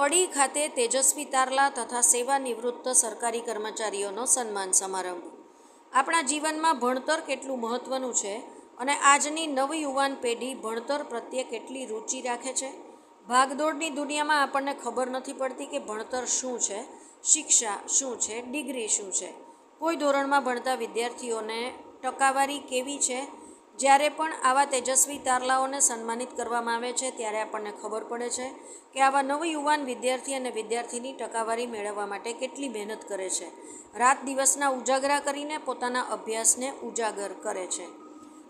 કડી ખાતે તેજસ્વી તારલા તથા સેવા નિવૃત્ત સરકારી કર્મચારીઓનો સન્માન સમારંભ. આપણા જીવનમાં ભણતર કેટલું મહત્ત્વનું છે અને આજની નવયુવાન પેઢી ભણતર પ્રત્યે કેટલી રુચિ રાખે છે? ભાગદોડની દુનિયામાં આપણને ખબર નથી પડતી કે ભણતર શું છે, શિક્ષા શું છે, ડિગ્રી શું છે. કોઈ ધોરણમાં ભણતા વિદ્યાર્થીઓને ટકાવારી કેવી છે જ્યારે પણ આવા તેજસ્વી તારલાઓને સન્માનિત કરવામાં આવે છે, ત્યારે આપણને ખબર પડે છે કે આવા નવયુવાન વિદ્યાર્થી અને વિદ્યાર્થીની ટકાવારી મેળવવા માટે કેટલી મહેનત કરે છે. રાત દિવસના ઉજાગરા કરીને પોતાના અભ્યાસને ઉજાગર કરે છે.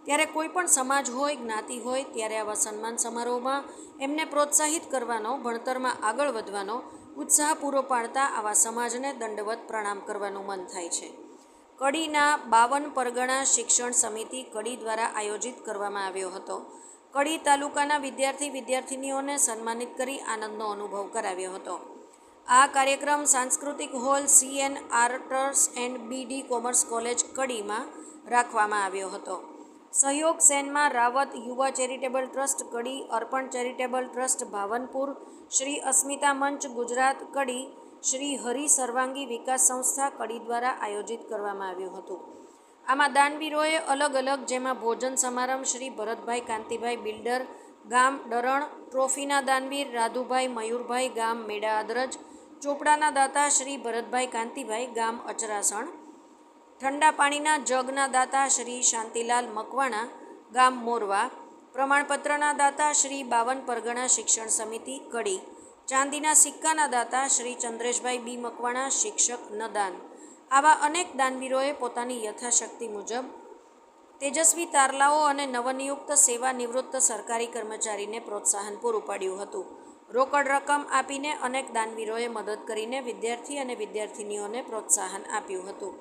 ત્યારે કોઈ પણ સમાજ હોય, જ્ઞાતિ હોય, ત્યારે આવા સન્માન સમારોહમાં એમને પ્રોત્સાહિત કરવાનો, ભણતરમાં આગળ વધવાનો, ઉત્સાહ પૂરો પાડતા આવા સમાજને દંડવત પ્રણામ કરવાનું મન થાય છે. કડીના બાવન પરગણા શિક્ષણ સમિતિ કડી દ્વારા આયોજિત કરવામાં આવ્યો હતો. કડી તાલુકાના વિદ્યાર્થી વિદ્યાર્થિનીઓને સન્માનિત કરી આનંદનો અનુભવ કરાવ્યો હતો. આ કાર્યક્રમ સાંસ્કૃતિક hall CN arts and BD commerce college કડીમાં રાખવામાં આવ્યો હતો. સહયોગ સેનમાં રાવત યુવા charitable trust Kadi, Arpan charitable trust, Bhavanpur, Shri Asmita Manch, Gujarat Kadi Shri Hari સર્વાંગી વિકાસ સંસ્થા કડી દ્વારા આયોજિત કરવામાં આવ્યું હતું. આમાં દાનવીરોએ અલગ અલગ જેમાં ભોજન સમારંભ શ્રી ભરતભાઈ કાંતિભાઈ બિલ્ડર, ગામ ડરણ, ટ્રોફીના દાનવીર, રાધુભાઈ મયુરભાઈ, ગામ મેડા અદરજ, ચોપડાના દાતા શ્રી ભરતભાઈ કાંતિભાઈ, ગામ અચરાસણ, ઠંડા પાણીના જગના દાતા શ્રી શાંતિલાલ મકવાણા, ગામ મોરવા, પ્રમાણપત્રના દાતા શ્રી બાવન પરગણા શિક્ષણ સમિતિ, કડી ચાંદીના સિક્કાના દાતા શ્રી ચંદ્રેશભાઈ બી મકવાણા, શિક્ષક નદાન. આવા અનેક દાનવીરોએ પોતાની યથાશક્તિ મુજબ તેજસ્વી તારલાઓ અને નવનિયુક્ત સેવા નિવૃત્ત સરકારી કર્મચારીને પ્રોત્સાહન પૂરું પાડ્યું હતું. રોકડ રકમ આપીને અનેક દાનવીરોએ મદદ કરીને વિદ્યાર્થી અને વિદ્યાર્થિનીઓને પ્રોત્સાહન આપ્યું હતું.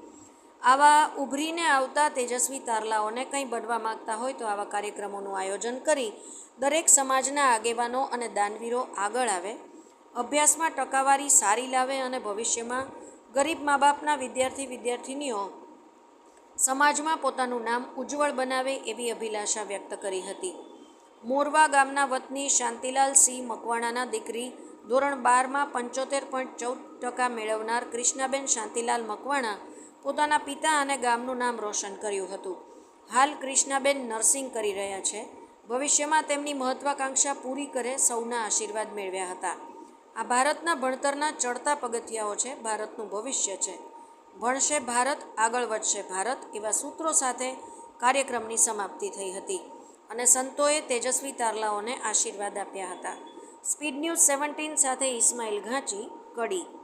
આવા ઉભરીને આવતા તેજસ્વી તારલાઓને કંઈ બનવા માંગતા હોય તો આવા કાર્યક્રમોનું આયોજન કરી દરેક સમાજના આગેવાનો અને દાનવીરો આગળ આવે. અભ્યાસમાં ટકાવારી સારી લાવે અને ભવિષ્યમાં ગરીબ મા બાપના વિદ્યાર્થી વિદ્યાર્થિનીઓ સમાજમાં પોતાનું નામ ઉજ્જવળ બનાવે એવી અભિલાષા વ્યક્ત કરી હતી. મોરવા ગામના વતની શાંતિલાલ સિંહ મકવાણાના દીકરી ધોરણ બારમાં પંચોતેર પોઈન્ટ ચૌદ ટકા મેળવનાર કૃષ્ણાબેન શાંતિલાલ મકવાણા પોતાના પિતા અને ગામનું નામ રોશન કર્યું હતું. હાલ કૃષ્ણાબેન નર્સિંગ કરી રહ્યા છે. ભવિષ્યમાં તેમની મહત્વાકાંક્ષા પૂરી કરે સૌના આશીર્વાદ મેળવ્યા હતા. આ ભારતના ભણતરના ચડતા પગથિયાઓ છે, ભારતનું ભવિષ્ય છે. ભણશે ભારત, આગળ વધશે ભારત, એવા સૂત્રો સાથે કાર્યક્રમની સમાપ્તિ થઈ હતી અને સંતોએ તેજસ્વી તારલાઓને આશીર્વાદ આપ્યા હતા. સ્પીડ ન્યૂઝ સેવન્ટીન સાથે ઇસ્માઇલ ઘાંચી, કડી.